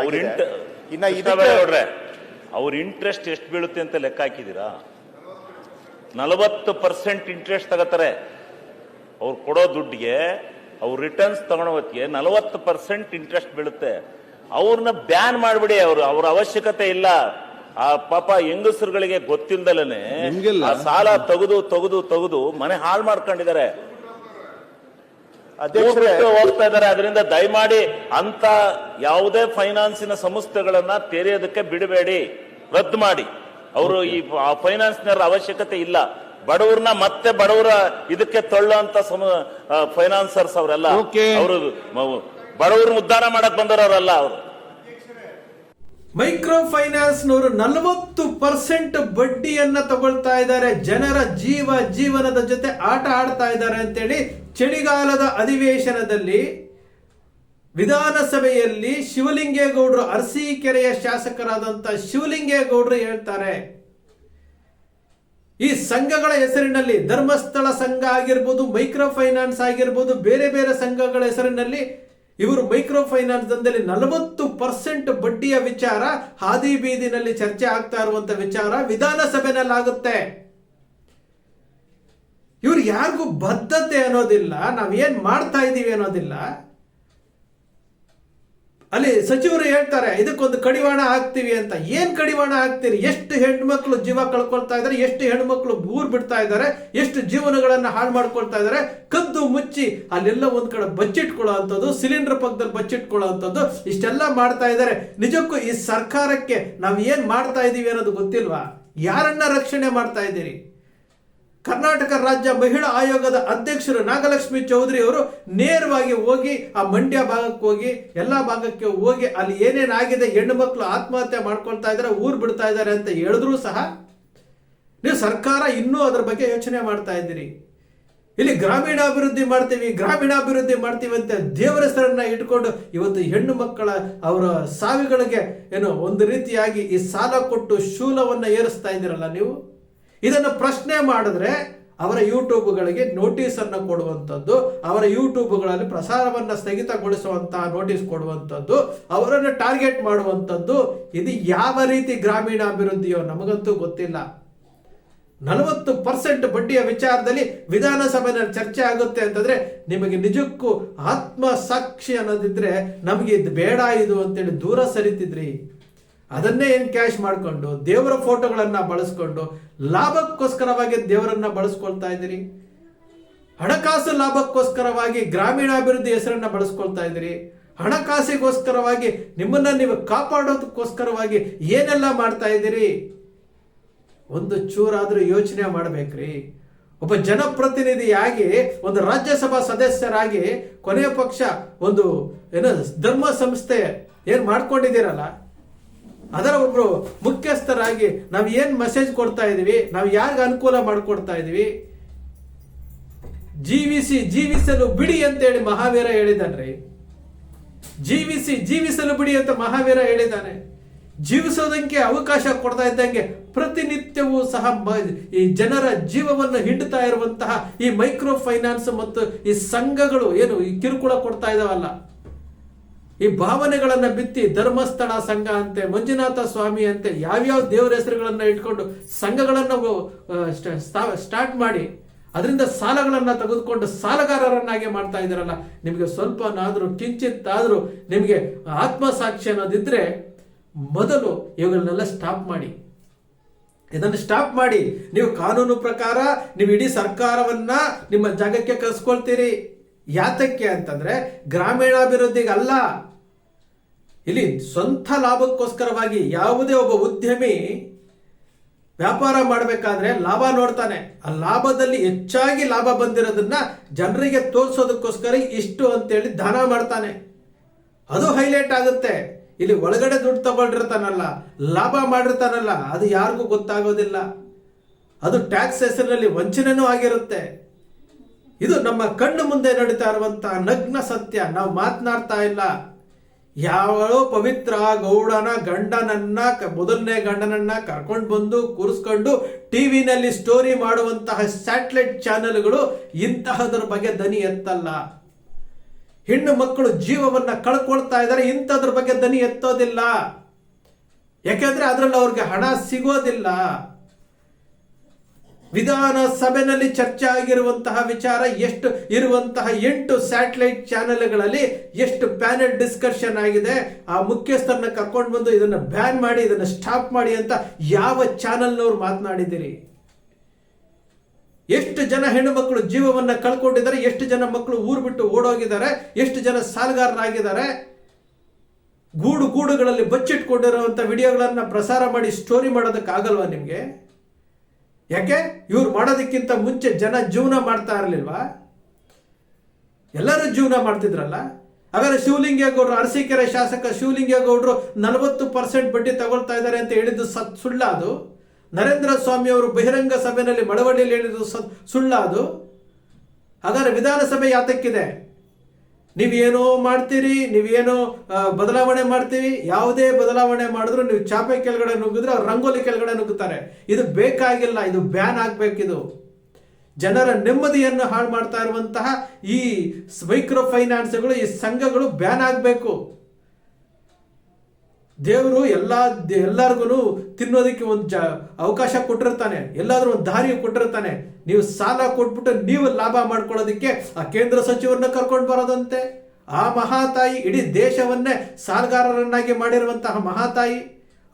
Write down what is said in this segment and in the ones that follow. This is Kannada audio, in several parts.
ಅವ್ರ. ಇಂಟ್ ಇನ್ನ ಇದಕ್ಕೆ ನೋಡ್ರೆ ಅವ್ರ ಇಂಟ್ರೆಸ್ಟ್ ಎಷ್ಟು ಬೀಳುತ್ತೆ ಅಂತ ಲೆಕ್ಕ ಹಾಕಿದಿರಾ ನಲವತ್ತು ಪರ್ಸೆಂಟ್ ಇಂಟ್ರೆಸ್ಟ್ ತಗೋತಾರೆ. ಅವ್ರು ಕೊಡೋ ದುಡ್ಡಿಗೆ ಅವ್ರ ರಿಟರ್ನ್ಸ್ ತಗೊಳೋ ಹೊತ್ತಿಗೆ ನಲವತ್ತು ಪರ್ಸೆಂಟ್ ಇಂಟ್ರೆಸ್ಟ್ ಬೀಳುತ್ತೆ. ಅವ್ರನ್ನ ಬ್ಯಾನ್ ಮಾಡ್ಬಿಡಿ ಅವರು ಅವ್ರ ಅವಶ್ಯಕತೆ ಇಲ್ಲ. ಆ ಪಾಪ ಹೆಂಗಸರುಗಳಿಗೆ ಗೊತ್ತಿಲ್ದಲೇನೆ ಆ ಸಾಲ ತೆಗೆದು ತೆಗೆದು ತೆಗೆದು ಮನೆ ಹಾಳು ಮಾಡ್ಕೊಂಡಿದ್ದಾರೆ. ಹೋಗ್ತಾ ಇದ್ದಾರೆ. ಅದರಿಂದ ದಯಮಾಡಿ ಅಂತ ಯಾವುದೇ ಫೈನಾನ್ಸಿನ ಸಂಸ್ಥೆಗಳನ್ನ ತೆರೆಯೋದಕ್ಕೆ ಬಿಡಬೇಡಿ. ರದ್ದು ಮಾಡಿ. ಅವರು ಈ ಫೈನಾನ್ಸ್ನವರ ಅವಶ್ಯಕತೆ ಇಲ್ಲ. ಬಡವ್ರನ್ನ ಮತ್ತೆ ಬಡವರ ಇದಕ್ಕೆ ತಳ್ಳುವಂತ ಫೈನಾನ್ಸರ್ಸ್ ಅವರೆಲ್ಲ. ಅವರು ಬಡವ್ರನ್ನ ಉದ್ಧಾರ ಮಾಡಕ್ ಬಂದವರಲ್ಲ ಅವರು. ಮೈಕ್ರೋ ಫೈನಾನ್ಸ್ನವರು ನಲವತ್ತು ಪರ್ಸೆಂಟ್ ಬಡ್ಡಿಯನ್ನ ತಗೊಳ್ತಾ ಇದ್ದಾರೆ. ಜನರ ಜೀವ ಜೀವನದ ಜೊತೆ ಆಟ ಆಡ್ತಾ ಇದ್ದಾರೆ ಅಂತೇಳಿ ಚಳಿಗಾಲದ ಅಧಿವೇಶನದಲ್ಲಿ ವಿಧಾನಸಭೆಯಲ್ಲಿ ಶಿವಲಿಂಗೇಗೌಡರು ಅರಸೀಕೆರೆಯ ಶಾಸಕರಾದಂಥ ಶಿವಲಿಂಗೇಗೌಡರು ಹೇಳ್ತಾರೆ, ಈ ಸಂಘಗಳ ಹೆಸರಿನಲ್ಲಿ ಧರ್ಮಸ್ಥಳ ಸಂಘ ಆಗಿರ್ಬೋದು ಮೈಕ್ರೋ ಫೈನಾನ್ಸ್ ಆಗಿರ್ಬೋದು, ಬೇರೆ ಬೇರೆ ಸಂಘಗಳ ಹೆಸರಿನಲ್ಲಿ ಇವರು ಮೈಕ್ರೋ ಫೈನಾನ್ಸ್ ದಂಧೆಯಲ್ಲಿ ನಲವತ್ತು ಪರ್ಸೆಂಟ್ ಬಡ್ಡಿಯ ವಿಚಾರ ಹಾದಿ ಬೀದಿನಲ್ಲಿ ಚರ್ಚೆ ಆಗ್ತಾ ಇರುವಂತ ವಿಚಾರ ವಿಧಾನಸಭೆನಲ್ಲಿ ಆಗುತ್ತೆ ಇವ್ರು ಯಾರಿಗೂ ಬದ್ಧತೆ ಅನ್ನೋದಿಲ್ಲ, ನಾವೇನ್ ಮಾಡ್ತಾ ಇದ್ದೀವಿ ಅನ್ನೋದಿಲ್ಲ. ಅಲ್ಲಿ ಸಚಿವರು ಹೇಳ್ತಾರೆ, ಇದಕ್ಕೊಂದು ಕಡಿವಾಣ ಹಾಕ್ತೀವಿ ಅಂತ. ಏನ್ ಕಡಿವಾಣ ಹಾಕ್ತೀರಿ? ಎಷ್ಟು ಹೆಣ್ಮಕ್ಳು ಜೀವ ಕಳ್ಕೊಳ್ತಾ ಇದ್ದಾರೆ ಎಷ್ಟು ಹೆಣ್ಮಕ್ಳು ಊರ್ ಬಿಡ್ತಾ ಇದ್ದಾರೆ ಎಷ್ಟು ಜೀವನಗಳನ್ನ ಹಾಳು ಮಾಡ್ಕೊಳ್ತಾ ಇದ್ದಾರೆ ಕದ್ದು ಮುಚ್ಚಿ ಅಲ್ಲೆಲ್ಲ ಒಂದ್ ಕಡೆ ಬಚ್ಚಿಟ್ಕೊಳ್ಳೋ ಅಂಥದ್ದು, ಸಿಲಿಂಡರ್ ಪಕ್ಕದಲ್ಲಿ ಬಚ್ಚಿಟ್ಕೊಳ್ಳೋ ಅಂಥದ್ದು, ಇಷ್ಟೆಲ್ಲ ಮಾಡ್ತಾ ಇದ್ದಾರೆ ನಿಜಕ್ಕೂ ಈ ಸರ್ಕಾರಕ್ಕೆ ನಾವು ಏನ್ ಮಾಡ್ತಾ ಇದ್ದೀವಿ ಅನ್ನೋದು ಗೊತ್ತಿಲ್ವಾ? ಯಾರನ್ನ ರಕ್ಷಣೆ ಮಾಡ್ತಾ ಇದ್ದೀರಿ? ಕರ್ನಾಟಕ ರಾಜ್ಯ ಮಹಿಳಾ ಆಯೋಗದ ಅಧ್ಯಕ್ಷರು ನಾಗಲಕ್ಷ್ಮಿ ಚೌಧರಿ ಅವರು ನೇರವಾಗಿ ಹೋಗಿ ಆ ಮಂಡ್ಯ ಭಾಗಕ್ಕೆ ಹೋಗಿ, ಎಲ್ಲಾ ಭಾಗಕ್ಕೆ ಹೋಗಿ ಅಲ್ಲಿ ಏನೇನಾಗಿದೆ ಹೆಣ್ಣು ಮಕ್ಕಳು ಆತ್ಮಹತ್ಯೆ ಮಾಡ್ಕೊಳ್ತಾ ಇದ್ದಾರೆ ಊರು ಬಿಡ್ತಾ ಇದ್ದಾರೆ ಅಂತ ಹೇಳಿದ್ರು ಸಹ ನೀವು ಸರ್ಕಾರ ಇನ್ನೂ ಅದ್ರ ಬಗ್ಗೆ ಯೋಚನೆ ಮಾಡ್ತಾ ಇದ್ದೀರಿ. ಇಲ್ಲಿ ಗ್ರಾಮೀಣಾಭಿವೃದ್ಧಿ ಮಾಡ್ತೀವಿ ಗ್ರಾಮೀಣಾಭಿವೃದ್ಧಿ ಮಾಡ್ತೀವಿ ಅಂತ ದೇವರ ಹೆಸರನ್ನ ಇಟ್ಕೊಂಡು ಇವತ್ತು ಹೆಣ್ಣು ಮಕ್ಕಳ ಅವರ ಸಾವಿಗಳಿಗೆ ಏನು ಒಂದು ರೀತಿಯಾಗಿ ಈ ಸಾಲ ಕೊಟ್ಟು ಶೂಲವನ್ನ ಏರಿಸ್ತಾ ಇದ್ದೀರಲ್ಲ ನೀವು? ಇದನ್ನು ಪ್ರಶ್ನೆ ಮಾಡಿದ್ರೆ ಅವರ ಯೂಟ್ಯೂಬ್ಗಳಿಗೆ ನೋಟಿಸ್ ಅನ್ನು ಕೊಡುವಂಥದ್ದು, ಅವರ ಯೂಟ್ಯೂಬ್ಗಳಲ್ಲಿ ಪ್ರಸಾರವನ್ನು ಸ್ಥಗಿತಗೊಳಿಸುವಂತಹ ನೋಟಿಸ್ ಕೊಡುವಂಥದ್ದು, ಅವರನ್ನು ಟಾರ್ಗೆಟ್ ಮಾಡುವಂಥದ್ದು, ಇದು ಯಾವ ರೀತಿ ಗ್ರಾಮೀಣಾಭಿವೃದ್ಧಿಯೋ ನಮಗಂತೂ ಗೊತ್ತಿಲ್ಲ. ನಲವತ್ತು ಪರ್ಸೆಂಟ್ ಬಡ್ಡಿಯ ವಿಚಾರದಲ್ಲಿ ವಿಧಾನಸಭೆಯಲ್ಲಿ ಚರ್ಚೆ ಆಗುತ್ತೆ ಅಂತಂದ್ರೆ ನಿಮಗೆ ನಿಜಕ್ಕೂ ಆತ್ಮಸಾಕ್ಷಿ ಅನ್ನೋದಿದ್ರೆ ನಮಗೆ ಇದು ಬೇಡ ಇದು ಅಂತೇಳಿ ದೂರ ಸರಿತಿದ್ರಿ. ಅದನ್ನೇ ಏನು ಕ್ಯಾಶ್ ಮಾಡಿಕೊಂಡು, ದೇವರ ಫೋಟೋಗಳನ್ನು ಬಳಸ್ಕೊಂಡು, ಲಾಭಕ್ಕೋಸ್ಕರವಾಗಿ ದೇವರನ್ನ ಬಳಸ್ಕೊಳ್ತಾ ಇದ್ದೀರಿ? ಹಣಕಾಸು ಲಾಭಕ್ಕೋಸ್ಕರವಾಗಿ ಗ್ರಾಮೀಣಾಭಿವೃದ್ಧಿ ಹೆಸರನ್ನ ಬಳಸ್ಕೊಳ್ತಾ ಇದ್ದೀರಿ? ಹಣಕಾಸಿಗೋಸ್ಕರವಾಗಿ ನಿಮ್ಮನ್ನ ನೀವು ಕಾಪಾಡೋದಕ್ಕೋಸ್ಕರವಾಗಿ ಏನೆಲ್ಲ ಮಾಡ್ತಾ ಇದ್ದೀರಿ? ಒಂದು ಚೂರಾದರೂ ಯೋಚನೆ ಮಾಡ್ಬೇಕ್ರಿ. ಒಬ್ಬ ಜನಪ್ರತಿನಿಧಿಯಾಗಿ ಒಂದು ರಾಜ್ಯಸಭಾ ಸದಸ್ಯರಾಗಿ ಕೊನೆಯ ಪಕ್ಷ ಒಂದು, ಏನು, ಧರ್ಮ ಸಂಸ್ಥೆ ಏನು ಮಾಡ್ಕೊಂಡಿದ್ದೀರಲ್ಲ? ಅದರ ಒಬ್ರು ಮುಖ್ಯಸ್ಥರಾಗಿ ನಾವು ಏನ್ ಮೆಸೇಜ್ ಕೊಡ್ತಾ ಇದೀವಿ, ನಾವು ಯಾರಿಗೆ ಅನುಕೂಲ ಮಾಡಿಕೊಡ್ತಾ ಇದೀವಿ? ಜೀವಿಸಿ, ಜೀವಿಸಲು ಬಿಡಿ ಅಂತೇಳಿ ಮಹಾವೀರ ಹೇಳಿದಾನ್ರಿ ಜೀವಿಸಿ, ಜೀವಿಸಲು ಬಿಡಿ ಅಂತ ಮಹಾವೀರ ಹೇಳಿದ್ದಾನೆ. ಜೀವಿಸೋದಕ್ಕೆ ಅವಕಾಶ ಕೊಡ್ತಾ ಇದ್ದಂಗೆ ಪ್ರತಿನಿತ್ಯವೂ ಸಹ ಈ ಜನರ ಜೀವವನ್ನು ಹಿಂಡುತ್ತಾ ಇರುವಂತಹ ಈ ಮೈಕ್ರೋ ಫೈನಾನ್ಸ್ ಮತ್ತು ಈ ಸಂಘಗಳು ಏನು ಈ ಕಿರುಕುಳ ಕೊಡ್ತಾ ಇದಾವಲ್ಲ ಈ ಭಾವನೆಗಳನ್ನ ಬಿತ್ತಿ ಧರ್ಮಸ್ಥಳ ಸಂಘ ಅಂತೆ, ಮಂಜುನಾಥ ಸ್ವಾಮಿ ಅಂತೆ, ಯಾವ್ಯಾವ ದೇವರ ಹೆಸರುಗಳನ್ನ ಇಟ್ಕೊಂಡು ಸಂಘಗಳನ್ನ ಸ್ಟಾರ್ಟ್ ಮಾಡಿ, ಅದರಿಂದ ಸಾಲಗಳನ್ನ ತೆಗೆದುಕೊಂಡು ಸಾಲಗಾರರನ್ನಾಗಿ ಮಾಡ್ತಾ ನಿಮಗೆ ಸ್ವಲ್ಪನಾದರೂ, ಕಿಂಚಿತ್ತಾದರೂ ನಿಮಗೆ ಆತ್ಮಸಾಕ್ಷಿ ಅನ್ನೋದಿದ್ರೆ ಮೊದಲು ಇವುಗಳನ್ನೆಲ್ಲ ಸ್ಟಾಪ್ ಮಾಡಿ. ಇದನ್ನು ಸ್ಟಾಪ್ ಮಾಡಿ. ನೀವು ಕಾನೂನು ಪ್ರಕಾರ, ನೀವು ಇಡೀ ಸರ್ಕಾರವನ್ನ ನಿಮ್ಮ ಜಾಗಕ್ಕೆ ಕಳ್ಸ್ಕೊಳ್ತೀರಿ. ಯಾತಕ್ಕೆ ಅಂತಂದ್ರೆ ಗ್ರಾಮೀಣಾಭಿವೃದ್ಧಿಗೆ ಅಲ್ಲ ಇಲ್ಲಿ ಸ್ವಂತ ಲಾಭಕ್ಕೋಸ್ಕರವಾಗಿ ಯಾವುದೇ ಒಬ್ಬ ಉದ್ಯಮಿ ವ್ಯಾಪಾರ ಮಾಡಬೇಕಾದ್ರೆ ಲಾಭ ನೋಡ್ತಾನೆ. ಆ ಲಾಭದಲ್ಲಿ ಹೆಚ್ಚಾಗಿ ಲಾಭ ಬಂದಿರೋದನ್ನ ಜನರಿಗೆ ತೋರಿಸೋದಕ್ಕೋಸ್ಕರ ಇಷ್ಟು ಅಂತೇಳಿ ದಾನ ಮಾಡ್ತಾನೆ. ಅದು ಹೈಲೈಟ್ ಆಗುತ್ತೆ. ಇಲ್ಲಿ ಒಳಗಡೆ ದುಡ್ಡು ತಗೊಂಡಿರ್ತಾನಲ್ಲ ಲಾಭ ಮಾಡಿರ್ತಾನಲ್ಲ, ಅದು ಯಾರಿಗೂ ಗೊತ್ತಾಗೋದಿಲ್ಲ. ಅದು ಟ್ಯಾಕ್ಸ್ ಹೆಸರಿನಲ್ಲಿ ವಂಚನೆನೂ ಆಗಿರುತ್ತೆ. ಇದು ನಮ್ಮ ಕಣ್ಣು ಮುಂದೆ ನಡೀತಾ ಇರುವಂತಹ ನಗ್ನ ಸತ್ಯ. ನಾವು ಮಾತನಾಡ್ತಾ ಇಲ್ಲ. ಯಾವಳೋ ಪವಿತ್ರ ಗೌಡನ ಗಂಡನನ್ನ ಮೊದಲನೇ ಗಂಡನನ್ನ ಕರ್ಕೊಂಡು ಬಂದು ಕೂರಿಸ್ಕೊಂಡು ಟಿವಿನಲ್ಲಿ ಸ್ಟೋರಿ ಮಾಡುವಂತಹ ಸ್ಯಾಟಲೈಟ್ ಚಾನೆಲ್ಗಳು ಇಂತಹದ್ರ ಬಗ್ಗೆ ದನಿ ಎತ್ತಲ್ಲ. ಹೆಣ್ಣು ಮಕ್ಕಳು ಜೀವವನ್ನ ಕಳ್ಕೊಳ್ತಾ ಇದ್ದಾರೆ ಇಂಥದ್ರ ಬಗ್ಗೆ ದನಿ ಎತ್ತೋದಿಲ್ಲ. ಯಾಕೆಂದ್ರೆ ಅದರಲ್ಲಿ ಅವ್ರಿಗೆ ಹಣ ಸಿಗೋದಿಲ್ಲ. ವಿಧಾನಸಭೆಯಲ್ಲಿ ಚರ್ಚೆ ಆಗಿರುವಂತಹ ವಿಚಾರ, ಎಷ್ಟು ಇರುವಂತಹ ಎಂಟು ಸ್ಯಾಟಲೈಟ್ ಚಾನೆಲ್ಗಳಲ್ಲಿ ಎಷ್ಟು ಪ್ಯಾನೆಲ್ ಡಿಸ್ಕಷನ್ ಆಗಿದೆ, ಆ ಮುಖ್ಯಸ್ಥರನ್ನ ಕರ್ಕೊಂಡು ಬಂದು ಇದನ್ನು ಬ್ಯಾನ್ ಮಾಡಿ, ಇದನ್ನು ಸ್ಟಾಪ್ ಮಾಡಿ ಅಂತ ಯಾವ ಚಾನೆಲ್ನವ್ರು ಮಾತನಾಡಿದ್ದೀರಿ? ಎಷ್ಟು ಜನ ಹೆಣ್ಣು ಮಕ್ಕಳು ಜೀವವನ್ನ ಕಳ್ಕೊಂಡಿದ್ದಾರೆ, ಎಷ್ಟು ಜನ ಮಕ್ಕಳು ಊರು ಬಿಟ್ಟು ಓಡೋಗಿದ್ದಾರೆ, ಎಷ್ಟು ಜನ ಸಾಲಗಾರರಾಗಿದ್ದಾರೆ? ಗೂಡು ಗೂಡುಗಳಲ್ಲಿ ಬಚ್ಚಿಟ್ಕೊಂಡಿರುವಂಥ ವಿಡಿಯೋಗಳನ್ನು ಪ್ರಸಾರ ಮಾಡಿ ಸ್ಟೋರಿ ಮಾಡೋದಕ್ಕಾಗಲ್ವಾ ನಿಮಗೆ? ಯಾಕೆ? ಇವ್ರು ಮಾಡೋದಕ್ಕಿಂತ ಮುಂಚೆ ಜನ ಜೀವನ ಮಾಡ್ತಾ ಇರಲಿಲ್ವಾ? ಎಲ್ಲರೂ ಜೀವನ ಮಾಡ್ತಿದ್ರಲ್ಲ? ಹಾಗಾದ್ರೆ ಶಿವಲಿಂಗೇಗೌಡರು, ಅರಸೀಕೆರೆ ಶಾಸಕ ಶಿವಲಿಂಗೇಗೌಡರು ನಲವತ್ತು ಪರ್ಸೆಂಟ್ ಬಡ್ಡಿ ತಗೊಳ್ತಾ ಇದ್ದಾರೆ ಅಂತ ಹೇಳಿದ್ದು ಸತ್ ಸುಳ್ಳ ಅದು? ನರೇಂದ್ರ ಸ್ವಾಮಿ ಅವರು ಬಹಿರಂಗ ಸಭೆಯಲ್ಲಿ ಮಳವಳ್ಳಿಯಲ್ಲಿ ಹೇಳಿದ್ದು ಸತ್ ಸುಳ್ಳ ಅದು? ಹಾಗಾದ್ರೆ ವಿಧಾನಸಭೆ ಯಾತಕ್ಕಿದೆ? ನೀವೇನೋ ಮಾಡ್ತೀರಿ, ನೀವೇನೋ ಬದಲಾವಣೆ ಮಾಡ್ತೀವಿ ಯಾವುದೇ ಬದಲಾವಣೆ ಮಾಡಿದ್ರು ನೀವು ಚಾಪೆ ಕೆಳಗಡೆ ನುಗ್ಗಿದ್ರೆ ಅವ್ರು ರಂಗೋಲಿ ಕೆಳಗಡೆ ನುಗ್ಗುತ್ತಾರೆ. ಇದು ಬೇಕಾಗಿಲ್ಲ, ಇದು ಬ್ಯಾನ್ ಆಗಬೇಕಿದು. ಜನರ ನೆಮ್ಮದಿಯನ್ನು ಹಾಳು ಮಾಡ್ತಾ ಇರುವಂತಹ ಈ ಮೈಕ್ರೋ ಫೈನಾನ್ಸ್ಗಳು, ಈ ಸಂಘಗಳು ಬ್ಯಾನ್ ಆಗಬೇಕು. ದೇವರು ಎಲ್ಲ ಎಲ್ಲರಿಗೂ ತಿನ್ನೋದಕ್ಕೆ ಒಂದು ಜ ಅವಕಾಶ ಕೊಟ್ಟಿರ್ತಾನೆ. ಎಲ್ಲಾದರೂ ಒಂದು ದಾರಿ ಕೊಟ್ಟಿರ್ತಾನೆ. ನೀವು ಸಾಲ ಕೊಟ್ಬಿಟ್ಟು ನೀವು ಲಾಭ ಮಾಡ್ಕೊಳ್ಳೋದಕ್ಕೆ ಆ ಕೇಂದ್ರ ಸಚಿವರನ್ನ ಕರ್ಕೊಂಡು ಬರೋದಂತೆ. ಆ ಮಹಾತಾಯಿ ಇಡೀ ದೇಶವನ್ನೇ ಸಾಲಗಾರರನ್ನಾಗಿ ಮಾಡಿರುವಂತಹ ಮಹಾತಾಯಿ,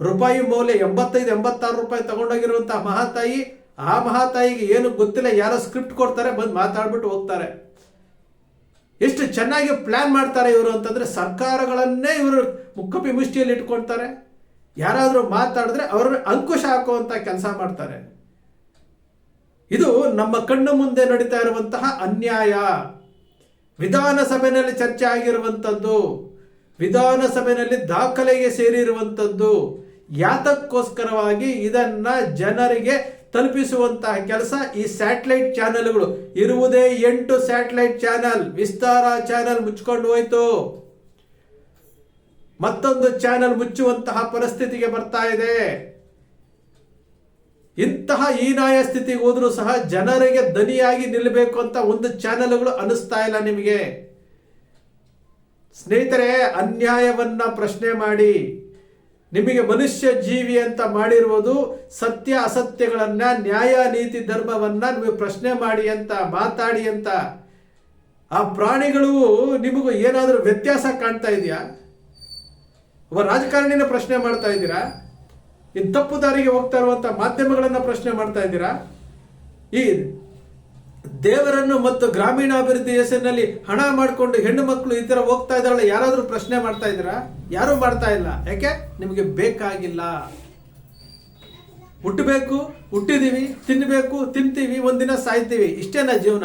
ರೂಪಾಯಿ ಮೌಲ್ಯ ಎಂಬತ್ತೈದು, ಎಂಬತ್ತಾರು ರೂಪಾಯಿ ತಗೊಂಡೋಗಿರುವಂತಹ ಮಹಾತಾಯಿ, ಆ ಮಹಾತಾಯಿಗೆ ಏನು ಗೊತ್ತಿಲ್ಲ, ಯಾರೋ ಸ್ಕ್ರಿಪ್ಟ್ ಕೊಡ್ತಾರೆ, ಬಂದು ಮಾತಾಡ್ಬಿಟ್ಟು ಹೋಗ್ತಾರೆ. ಎಷ್ಟು ಚೆನ್ನಾಗಿ ಪ್ಲಾನ್ ಮಾಡ್ತಾರೆ ಇವರು ಅಂತಂದ್ರೆ ಸರ್ಕಾರಗಳನ್ನೇ ಇವರು ಮುಕ್ಕಪಿ ಮುಷ್ಟಿಯಲ್ಲಿ ಇಟ್ಕೊಳ್ತಾರೆ. ಯಾರಾದರೂ ಮಾತಾಡಿದ್ರೆ ಅವ್ರನ್ನ ಅಂಕುಶ ಹಾಕುವಂಥ ಕೆಲಸ ಮಾಡ್ತಾರೆ. ಇದು ನಮ್ಮ ಕಣ್ಣು ಮುಂದೆ ನಡೀತಾ ಇರುವಂತಹ ಅನ್ಯಾಯ. ವಿಧಾನಸಭೆಯಲ್ಲಿ ಚರ್ಚೆ ಆಗಿರುವಂಥದ್ದು ವಿಧಾನಸಭೆಯಲ್ಲಿ ದಾಖಲೆಗೆ ಸೇರಿರುವಂಥದ್ದು ಯಾತಕ್ಕೋಸ್ಕರವಾಗಿ ಇದನ್ನ ಜನರಿಗೆ ತಲುಪಿಸುವಂತಹ ಕೆಲಸ ಈ ಸ್ಯಾಟಲೈಟ್ ಚಾನೆಲ್ಗಳು. ಇರುವುದೇ ಎಂಟು ಸ್ಯಾಟಲೈಟ್ ಚಾನೆಲ್. ವಿಸ್ತಾರ ಚಾನೆಲ್ ಮುಚ್ಕೊಂಡು ಹೋಯ್ತು. ಮತ್ತೊಂದು ಚಾನೆಲ್ ಮುಚ್ಚುವಂತಹ ಪರಿಸ್ಥಿತಿಗೆ ಬರ್ತಾ ಇದೆ. ಇಂತಹ ಹೀನಾಯ ಸ್ಥಿತಿಗೆ ಹೋದರೂ ಸಹ ಜನರಿಗೆ ದನಿಯಾಗಿ ನಿಲ್ಲಬೇಕು ಅಂತ ಒಂದು ಚಾನೆಲ್ಗಳು ಅನಿಸ್ತಾ ಇಲ್ಲ ನಿಮಗೆ. ಸ್ನೇಹಿತರೆ, ಅನ್ಯಾಯವನ್ನ ಪ್ರಶ್ನೆ ಮಾಡಿ. ನಿಮಗೆ ಮನುಷ್ಯ ಜೀವಿ ಅಂತ ಮಾಡಿರುವುದು ಸತ್ಯ ಅಸತ್ಯಗಳನ್ನ, ನ್ಯಾಯ, ನೀತಿ, ಧರ್ಮವನ್ನ ನೀವು ಪ್ರಶ್ನೆ ಮಾಡಿ ಅಂತ, ಮಾತಾಡಿ ಅಂತ. ಆ ಪ್ರಾಣಿಗಳು ನಿಮಗೂ ಏನಾದರೂ ವ್ಯತ್ಯಾಸ ಕಾಣ್ತಾ ಇದೆಯಾ? ಒಬ್ಬ ರಾಜಕಾರಣಿನ ಪ್ರಶ್ನೆ ಮಾಡ್ತಾ ಇದ್ದೀರಾ? ಇನ್ ತಪ್ಪು ದಾರಿಗೆ ಹೋಗ್ತಾ ಇರುವಂತ ಮಾಧ್ಯಮಗಳನ್ನ ಪ್ರಶ್ನೆ ಮಾಡ್ತಾ ಇದ್ದೀರಾ? ಈ ದೇವರನ್ನು ಮತ್ತು ಗ್ರಾಮೀಣಾಭಿವೃದ್ಧಿ ಹೆಸರಿನಲ್ಲಿ ಹಣ ಮಾಡಿಕೊಂಡು ಹೆಣ್ಣು ಮಕ್ಕಳು ಈ ತರ ಹೋಗ್ತಾ ಇದ್ದಾರಲ್ಲ, ಯಾರಾದರೂ ಪ್ರಶ್ನೆ ಮಾಡ್ತಾ ಇದ್ದೀರಾ? ಯಾರು ಮಾಡ್ತಾ ಇಲ್ಲ. ಯಾಕೆ? ನಿಮಗೆ ಬೇಕಾಗಿಲ್ಲ. ಹುಟ್ಟಬೇಕು, ಹುಟ್ಟಿದೀವಿ ತಿನ್ನಬೇಕು ತಿಂತೀವಿ, ಒಂದಿನ ಸಾಯ್ತೀವಿ. ಇಷ್ಟೇನಾ ಜೀವನ?